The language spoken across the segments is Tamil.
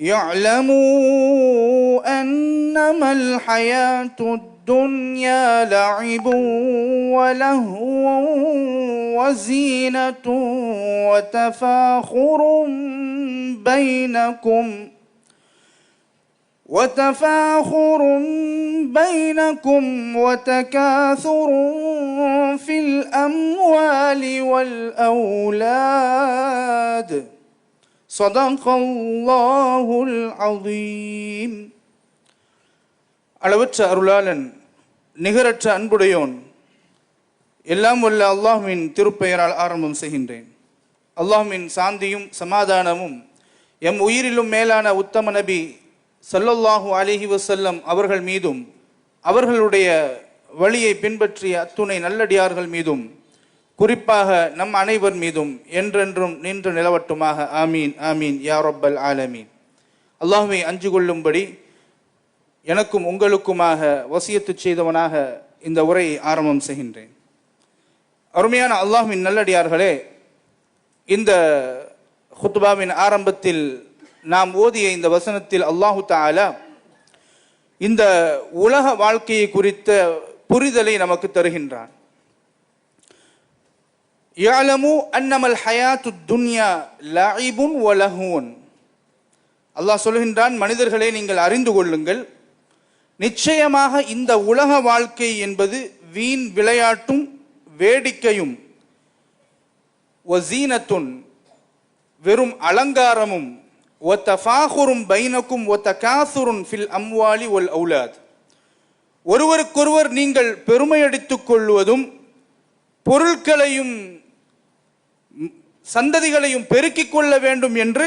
يعلموا أنما الحياة الدنيا لعب ولهو وزينة وتفاخر بينكم وتفاخر بينكم وتكاثر في الأموال والأولاد صدق الله العظيم அளவற்ற அருளாளன் நிகரற்ற அன்புடையோன் எல்லாம் வல்ல அல்லாஹ்வின் திருப்பெயரால் ஆரம்பம் செய்கின்றேன் அல்லாஹ்வின் சாந்தியும் சமாதானமும் எம் உயிரிலும் மேலான உத்தம நபி ஸல்லல்லாஹு அலைஹி வஸல்லம் அவர்கள் மீதும் அவர்களுடைய வழியை பின்பற்றிய அத்துணை நல்லடியார்கள் மீதும் குறிப்பாக நம் அனைவர் மீதும் என்றென்றும் நின்று நிலவட்டுமாக. ஆமீன் ஆமீன் யா ரப்பல் ஆலமீன். அல்லாஹுவை அஞ்சு கொள்ளும்படி எனக்கும் உங்களுக்குமாக வசியத்து செய்தவனாக இந்த உரையை ஆரம்பம் செய்கின்றேன். அருமையான அல்லாஹுவின் நல்லடியார்களே இந்த ஹுத்பாவின் ஆரம்பத்தில் நாம் ஓதிய இந்த வசனத்தில் அல்லாஹு தாலா இந்த உலக வாழ்க்கையை குறித்த புரிதலை நமக்கு தருகின்றான். யாலமு அன்னமல் ஹயாத்து துன்யா லஇபுன் வலஹூன் அல்லாஹ் சொல்கின்றான் மனிதர்களே நீங்கள் அறிந்து கொள்ளுங்கள். நிச்சயமாக இந்த உலக வாழ்க்கை என்பது வீண் விளையாட்டும் வேடிக்கையும் ஒசீனத்துன் வெறும் அலங்காரமும் ஒத்தஃபாஹுரும் பைனக்கும் ஒத்த காசுருன் ஃபில் அம்வாலி ஒல் அவுலாத். ஒருவருக்கொருவர் நீங்கள் பெருமையடித்துக் கொள்வதும் பொருட்களையும் சந்ததிகளையும் பெருக்கிக் கொள்ள வேண்டும் என்று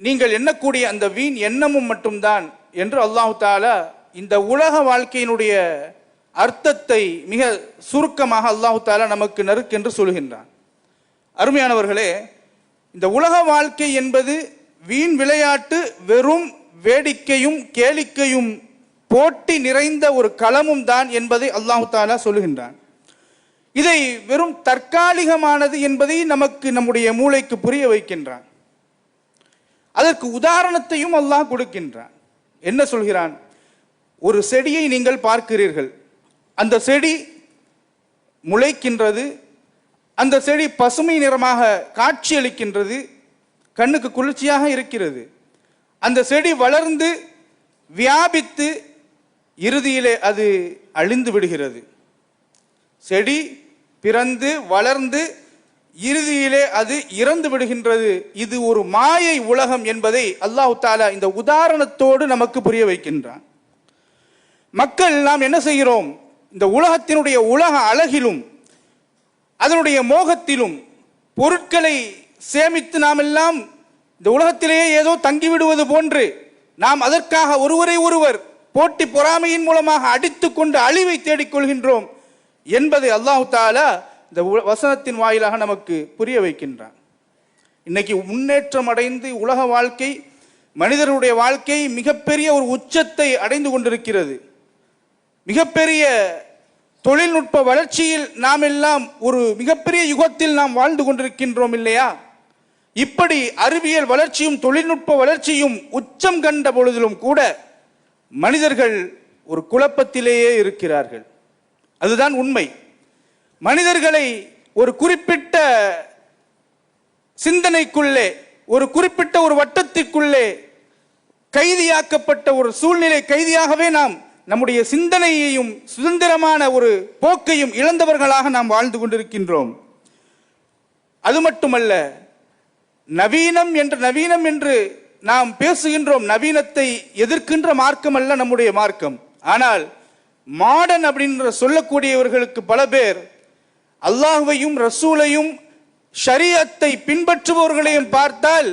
நீங்கள் எண்ணக்கூடிய அந்த வீண் எண்ணமும் மட்டும்தான் என்று அல்லாஹு தாலா இந்த உலக வாழ்க்கையினுடைய அர்த்தத்தை மிக சுருக்கமாக அல்லாஹு தாலா நமக்கு நறுக்கென்று சொல்கின்றான். அருமையானவர்களே இந்த உலக வாழ்க்கை என்பது வீண் விளையாட்டு வெறும் வேடிக்கையும் கேளிக்கையும் போட்டி நிறைந்த ஒரு களமும் தான் என்பதை அல்லாஹு தாலா சொல்லுகின்றான். இதை வெறும் தற்காலிகமானது என்பதை நமக்கு நம்முடைய மூளைக்கு புரிய வைக்கின்றான். அதற்கு உதாரணத்தையும் அல்லாஹ் கொடுக்கின்றான். என்ன சொல்கிறான்? ஒரு செடியை நீங்கள் பார்க்கிறீர்கள். அந்த செடி முளைக்கின்றது. அந்த செடி பசுமை நிறமாக காட்சியளிக்கின்றது கண்ணுக்கு குளிர்ச்சியாக இருக்கிறது. அந்த செடி வளர்ந்து வியாபித்து இறுதியிலே அது அழிந்து விடுகிறது. செடி பிறந்து வளர்ந்து இறுதியிலே அது இறந்து விடுகின்றது. இது ஒரு மாயை உலகம் என்பதை அல்லாஹு தாலா இந்த உதாரணத்தோடு நமக்கு புரிய வைக்கின்றான். மக்கள் நாம் என்ன செய்கிறோம்? இந்த உலகத்தினுடைய உலக அழகிலும் அதனுடைய மோகத்திலும் பொருட்களை சேமித்து நாம் எல்லாம் இந்த உலகத்திலேயே ஏதோ தங்கிவிடுவது போன்று நாம் அதற்காக ஒருவரை ஒருவர் போட்டி பொறாமையின் மூலமாக அடித்துக்கொண்டு அழிவை தேடிக்கொள்கின்றோம். என்பதை அல்லாஹு தாலா இந்த வசனத்தின் வாயிலாக நமக்கு புரிய வைக்கின்றான். இன்னைக்கு முன்னேற்றம் அடைந்து உலக வாழ்க்கை மனிதருடைய வாழ்க்கை மிகப்பெரிய ஒரு உச்சத்தை அடைந்து கொண்டிருக்கிறது. மிகப்பெரிய தொழில்நுட்ப வளர்ச்சியில் நாம் எல்லாம் ஒரு மிகப்பெரிய யுகத்தில் நாம் வாழ்ந்து கொண்டிருக்கின்றோம் இல்லையா? இப்படி அறிவியல் வளர்ச்சியும் தொழில்நுட்ப வளர்ச்சியும் உச்சம் கண்ட பொழுதிலும் கூட மனிதர்கள் ஒரு குழப்பத்திலேயே இருக்கிறார்கள். அதுதான் உண்மை. மனிதர்களை ஒரு குறிப்பிட்ட சிந்தனைக்குள்ளே ஒரு குறிப்பிட்ட ஒரு வட்டத்திற்குள்ளே கைதியாக்கப்பட்ட ஒரு சூழ்நிலை கைதியாகவே நாம் நம்முடைய சிந்தனையையும் சுதந்திரமான ஒரு போக்கையும் இழந்தவர்களாக நாம் வாழ்ந்து கொண்டிருக்கின்றோம். அது மட்டுமல்ல நவீனம் என்று நவீனம் என்று நாம் பேசுகின்றோம். நவீனத்தை எதிர்க்கின்ற மார்க்கம் அல்ல நம்முடைய மார்க்கம். ஆனால் மாடர்ன் அப்படின்ற சொல்லக்கூடியவர்களுக்கு பல பேர் அல்லாஹையும் ரசூலையும் ஷரியத்தை பின்பற்றுபவர்களையும் பார்த்தால்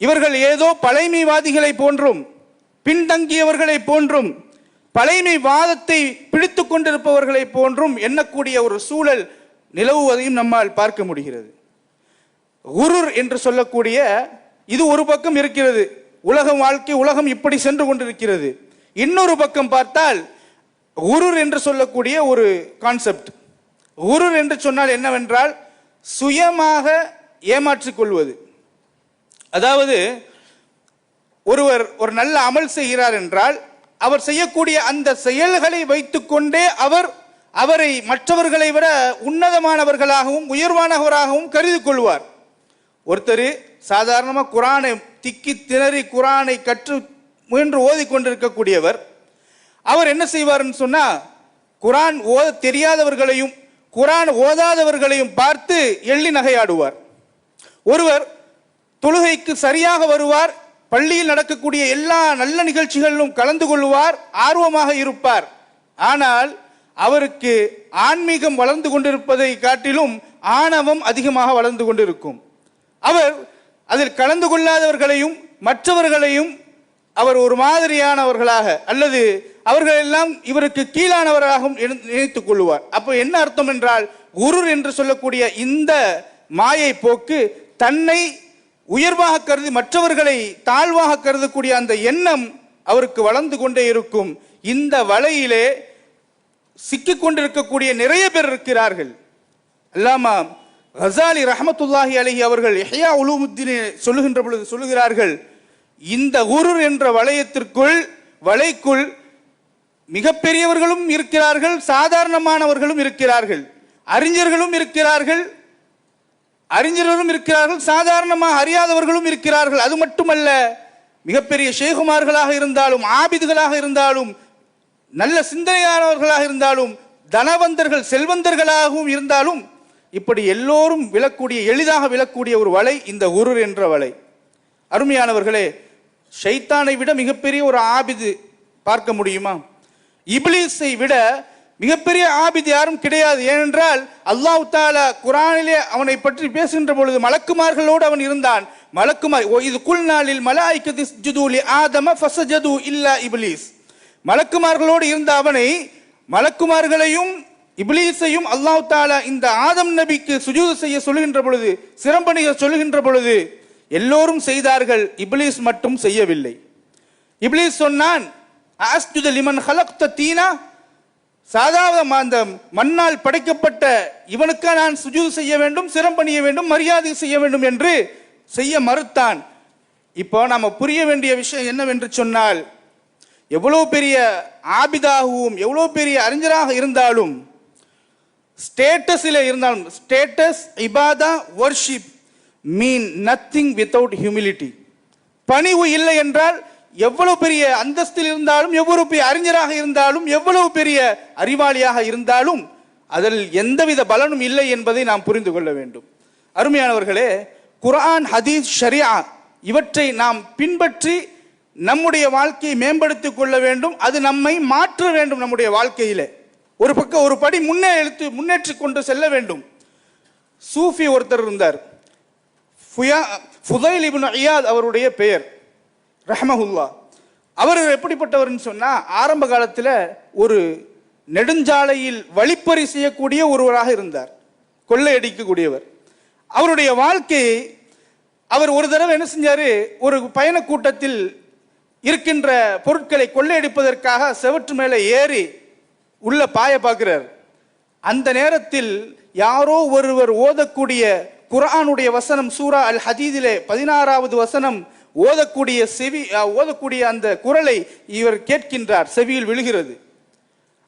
இவர்கள் ஏதோ பழைமைவாதிகளை போன்றும் பின்தங்கியவர்களை போன்றும் பழைமை வாதத்தை பிடித்து கொண்டிருப்பவர்களை போன்றும் எண்ணக்கூடிய ஒரு சூழல் நிலவுவதையும் நம்மால் பார்க்க முடிகிறது. குருர் என்று சொல்லக்கூடிய இது ஒரு பக்கம் இருக்கிறது. உலகம் வாழ்க்கை உலகம் இப்படி சென்று கொண்டிருக்கிறது. இன்னொரு பக்கம் பார்த்தால் உருர் என்று சொல்லக்கூடிய ஒரு கான்செப்ட் உருர் என்று சொன்னால் என்னவென்றால் சுயமாக ஏமாற்றிக் கொள்வது அதாவது ஒருவர் ஒரு நல்ல அமல் செய்கிறார் என்றால் அவர் செய்யக்கூடிய அந்த செயல்களை வைத்துக்கொண்டே அவர் அவரை மற்றவர்களை விட உன்னதமானவர்களாகவும் உயர்வானவராகவும் கருதி கொள்வார். ஒருத்தர் சாதாரணமாக குரானை திக்கி திணறி குரானை கற்று முயன்று ஓதிக்கொண்டிருக்கக்கூடியவர். அவர் என்ன செய்வார்னு சொன்னா குரான் ஓத தெரியாதவர்களையும் குரான் ஓதாதவர்களையும் பார்த்து எள்ளி நகையாடுவார். ஒருவர் தொழுகைக்கு சரியாக வருவார் பள்ளியில் நடக்கக்கூடிய எல்லா நல்ல நிகழ்ச்சிகளிலும் கலந்து கொள்வார் ஆர்வமாக இருப்பார். ஆனால் அவருக்கு ஆன்மீகம் வளர்ந்து கொண்டிருப்பதை காட்டிலும் ஆணவம் அதிகமாக வளர்ந்து கொண்டிருக்கும். அவர் அதில் கலந்து கொள்ளாதவர்களையும் மற்றவர்களையும் அவர் ஒரு மாதிரியானவர்களாக அல்லது அவர்கள் எல்லாம் இவருக்கு கீழானவராகவும் நினைத்துக் கொள்வார் அப்போ என்ன அர்த்தம் என்றால் குருர் என்று சொல்லக்கூடிய இந்த மாயை போக்கு தன்னை உயர்வாக கருதி மற்றவர்களை தாழ்வாக கருதக்கூடிய அந்த எண்ணம் அவருக்கு வளர்ந்து கொண்டே இருக்கும். இந்த வலையிலே சிக்கிக் கொண்டிருக்கக்கூடிய நிறைய பேர் இருக்கிறார்கள். அல்லாமா ஹசாலி ரஹமத்துல்லாஹி அலஹி அவர்கள் இஹ்யா உலூமுத்தீன் சொல்லுகின்ற பொழுது சொல்லுகிறார்கள் இந்த உருர் என்ற வளையத்திற்குள் வலைக்குள் மிகப்பெரியவர்களும் இருக்கிறார்கள் சாதாரணமானவர்களும் இருக்கிறார்கள். அறிஞர்களும் இருக்கிறார்கள் அறிஞர்களும் இருக்கிறார்கள் சாதாரணமாக அறியாதவர்களும் இருக்கிறார்கள். அது மட்டுமல்ல மிகப்பெரிய ஷேகுமார்களாக இருந்தாலும் ஆபிதுகளாக இருந்தாலும் நல்ல சிந்தனையானவர்களாக இருந்தாலும் தனவந்தர்கள் செல்வந்தர்களாகவும் இருந்தாலும் இப்படி எல்லோரும் விழக்கூடிய எளிதாக விழக்கூடிய ஒரு வலை இந்த உருர் என்ற வலை. அருமையானவர்களே ஷைத்தானை விட மிகப்பெரிய ஒரு ஆபிது பார்க்க முடியுமா? இபிலிஸை விட மிகப்பெரிய ஆபிது யாரும் கிடையாது. ஏனென்றால் அல்லாஹ் தாலா குரானிலே அவனை பற்றி பேசுகின்ற பொழுது மலக்குமார்களோடு அவன் இருந்தான். மலக்குமார் ஓ இது குல் நாளில் மலாய்க்கதி ஜுதூலி ஆதம ஃபசஜது இல்லா இபிலிஸ். மலக்குமார்களோடு இருந்த அவனை மலக்குமார்களையும் இபிலீஸையும் அல்லாஹ் தாலா இந்த ஆதம் நபிக்கு சுஜூது செய்ய சொல்லுகின்ற பொழுது சிரம்பணிக சொல்லுகின்ற பொழுது எல்லோரும் செய்தார்கள் இப்லீஸ் மட்டும் செய்யவில்லை. இப்லீஸ் சொன்னான் ஆஸ்துத லிமன் ஹலக்த தீனா. சாதாரண அந்த மண்ணால் படைக்கப்பட்ட இவனுக்கா நான் சுஜூது செய்ய வேண்டும் சிரம்பணிய வேண்டும் மரியாதை செய்ய வேண்டும் என்று செய்ய மறுத்தான். இப்போ நாம் புரிய வேண்டிய விஷயம் என்னவென்று சொன்னால் எவ்வளோ பெரிய ஆபிதாகவும் எவ்வளோ பெரிய அறிஞராக இருந்தாலும் ஸ்டேட்டஸில் இருந்தாலும் status இபாதா worship mean nothing without humility பணிவு இல்லை என்றால் எவ்வளவு பெரிய அந்தஸ்தில் இருந்தாலும் எவ்வளவு பெரிய அறிஞராக இருந்தாலும் எவ்வளவு பெரிய அறிவாளியாக இருந்தாலும் அதில் எந்தவித பலனும் இல்லை என்பதை நாம் புரிந்து கொள்ள வேண்டும். அருமையானவர்களே குரான் ஹதீஸ் ஷரியா இவற்றை நாம் பின்பற்றி நம்முடைய வாழ்க்கையை மேம்படுத்திக் கொள்ள வேண்டும். அது நம்மை மாற்ற வேண்டும் நம்முடைய வாழ்க்கையிலே. ஒரு பக்கம் ஒரு படி முன்னே எழுத்து முன்னேற்றி கொண்டு செல்ல வேண்டும். சூஃபி ஒருத்தர் இருந்தார். ஃபுயா ஃபுதைல் இபின் ஐயாத் அவருடைய பெயர். ரஹமஹுல்லா. அவர் எப்படிப்பட்டவர்னு சொன்னால் ஆரம்ப காலத்தில் ஒரு நெடுஞ்சாலையில் வழிப்பறி செய்யக்கூடிய ஒருவராக இருந்தார். கொள்ளையடிக்கக்கூடியவர். அவருடைய வாழ்க்கையை அவர் ஒரு தடவை என்ன செஞ்சார்? ஒரு பயண கூட்டத்தில் இருக்கின்ற பொருட்களை கொள்ளையடிப்பதற்காக செவற்று மேலே ஏறி உள்ள பாய பார்க்கிறார். அந்த நேரத்தில் யாரோ ஒருவர் ஓதக்கூடிய குரானுடைய வசனம் சூரா அல் ஹதீதிலே பதினாறாவது வசனம் ஓதக்கூடிய செவி ஓதக்கூடிய அந்த குரலை இவர் கேட்கின்றார் செவியில் விழுகிறது.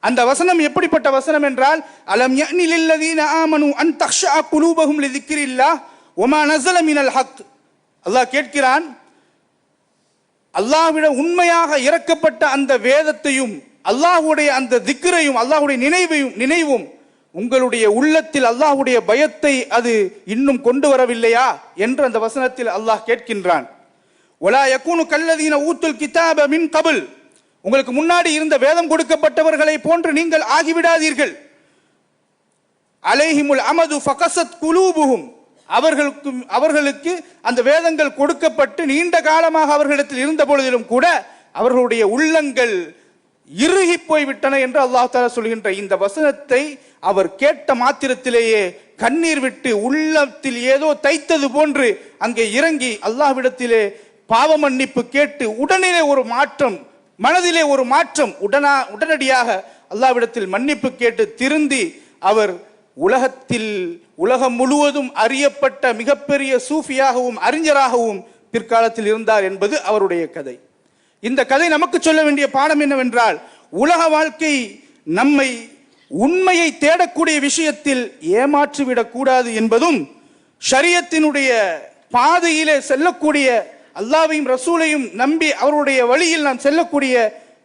அந்த வசனம் எப்படிப்பட்ட வசனம் என்றால் அலம் யஅனி ஆமனு அன் தக்ஷா குலூபஹும் லிதிக்ரில்லாஹ் வமா நஸல மினல் ஹக். அல்லாஹ் கேட்கிறான் அல்லாஹ்விட உண்மையாக இறக்கப்பட்ட அந்த வேதத்தையும் அல்லாஹ்வுடைய அந்த திக்ரையும் அல்லாஹ்வுடைய நினைவையும் நினைவும் உங்களுடைய உள்ளத்தில் அல்லாஹ்வுடைய பயத்தை அது இன்னும் கொண்டு வரவில்லையா என்று அந்த வசனத்தில் அல்லாஹ் கேட்கின்றான். ஒலா யக்கூனு கல்லதீன ஊத்துல் கிதாப மின் கபுல். உங்களுக்கு முன்னாடி இருந்த வேதம் கொடுக்கப்பட்டவர்களை போன்று நீங்கள் ஆகிவிடாதீர்கள். அலைஹிமுல் அமது ஃபகசத் குலூபுகும் அவர்களுக்கு அவர்களுக்கு அந்த வேதங்கள் கொடுக்கப்பட்டு நீண்ட காலமாக அவர்களிடத்தில் இருந்த பொழுதிலும் கூட அவர்களுடைய உள்ளங்கள் இறுகி போய்விட்டன என்று அல்லாஹ் தாலா சொல்கின்ற இந்த வசனத்தை அவர் கேட்ட மாத்திரத்திலேயே கண்ணீர் விட்டு உள்ளத்தில் ஏதோ தைத்தது போன்று அங்கே இறங்கி அல்லாஹ்விடத்திலே பாவ மன்னிப்பு கேட்டு உடனே ஒரு மாற்றம் மனதிலே ஒரு மாற்றம் உடனா உடனடியாக அல்லாஹ்விடத்தில் மன்னிப்பு கேட்டு திருந்தி அவர் உலகத்தில் உலகம் முழுவதும் அறியப்பட்ட மிகப்பெரிய சூஃபியாகவும் அறிஞராகவும் பிற்காலத்தில் இருந்தார் என்பது அவருடைய கதை. இந்த கதை நமக்கு சொல்ல வேண்டிய பாடம் என்னவென்றால் உலக வாழ்க்கை நம்மை உண்மையை தேடக்கூடிய விஷயத்தில் ஏமாற்றிவிடக் கூடாது என்பதும் ஷரியத்தினுடைய பாதையிலே செல்லக்கூடிய அல்லாவையும் ரசூலையும் நம்பி அவருடைய வழியில் நாம் செல்லக்கூடிய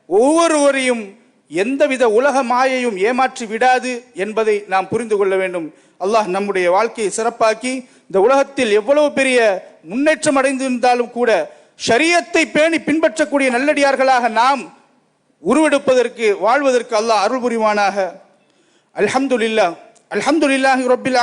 ஒவ்வொருவரையும் எந்தவித உலக மாயையும் ஏமாற்றி விடாது என்பதை நாம் புரிந்து கொள்ள வேண்டும். அல்லாஹ் நம்முடைய வாழ்க்கையை சிறப்பாக்கி இந்த உலகத்தில் எவ்வளவு பெரிய முன்னேற்றம் அடைந்திருந்தாலும் கூட ஷரியத்தை பேணி பின்பற்றக்கூடிய நல்லடியார்களாக நாம் உருவெடுப்பதற்கு வாழ்வதற்கு அல்லாஹ் அருள் புரிவானாக அல்ஹம்துல்லா அல்ஹம்துலில்லாஹி ரப்பில்